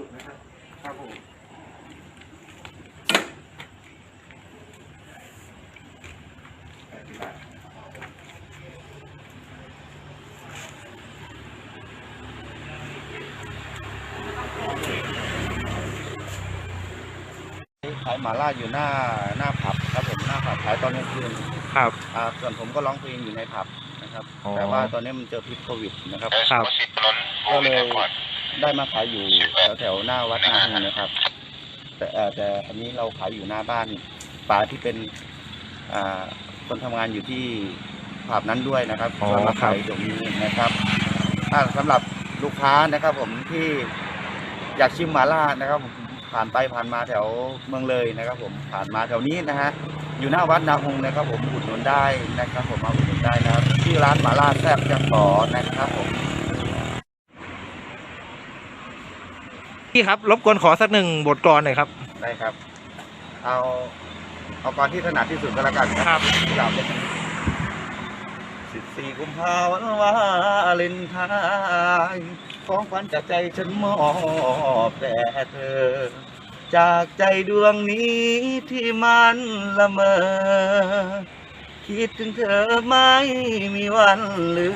ุนะครับ ครับผมขายหมาล่าอยู่หน้าหน้าผับครับผมหน้าผับขายตอนกลางคืนครับ อ่าส่วนผมก็ร้องเพลงอยู่ในผับนะครับแต่ว่าตอนนี้มันเจอพิษโควิดนะครับ ครับ ก็เลย ได้มาขายอยู่แถวแถวๆหน้าวัดนาหุงนะครับ แต่เอ่อแต่อันนี้เราขายอยู่หน้าบ้านป่าที่เป็นอ่าคนทำงานอยู่ที่ผับนั้นด้วยนะครับอ๋อก็มาครัขาบยตรงนี้นะครับอ่าสำหรับลูกค้านะครับ ผมที่อยากชิมหมาล่านะครับผมผ่านไปผ่านมาแถวเมืองเลยนะครับ ผมผ่านมาแถวนี้นะฮะอยู่หน้าวัดนาหุงนะครับ ผมอุดหนุนได้นะครับ ผมมาอุดหนุนได้นะครับที่ร้านหมาล่าแซ่บจังหอนะครับผม พี่ครับ รบกวนขอสักหนึ่งบทกลอนหน่อยครับ ได้ครับ เอาเอาก่อนที่ถนัดที่สุดก็แล้วกันครับกล่าวเป็นสิบสี่กุมภาวันวาเลนไทน์ของขวัญจากใจฉันมอบแด่เธอ จากใจดวงนี้ที่มันละเมอ คิดถึงเธอไม่มีวันลื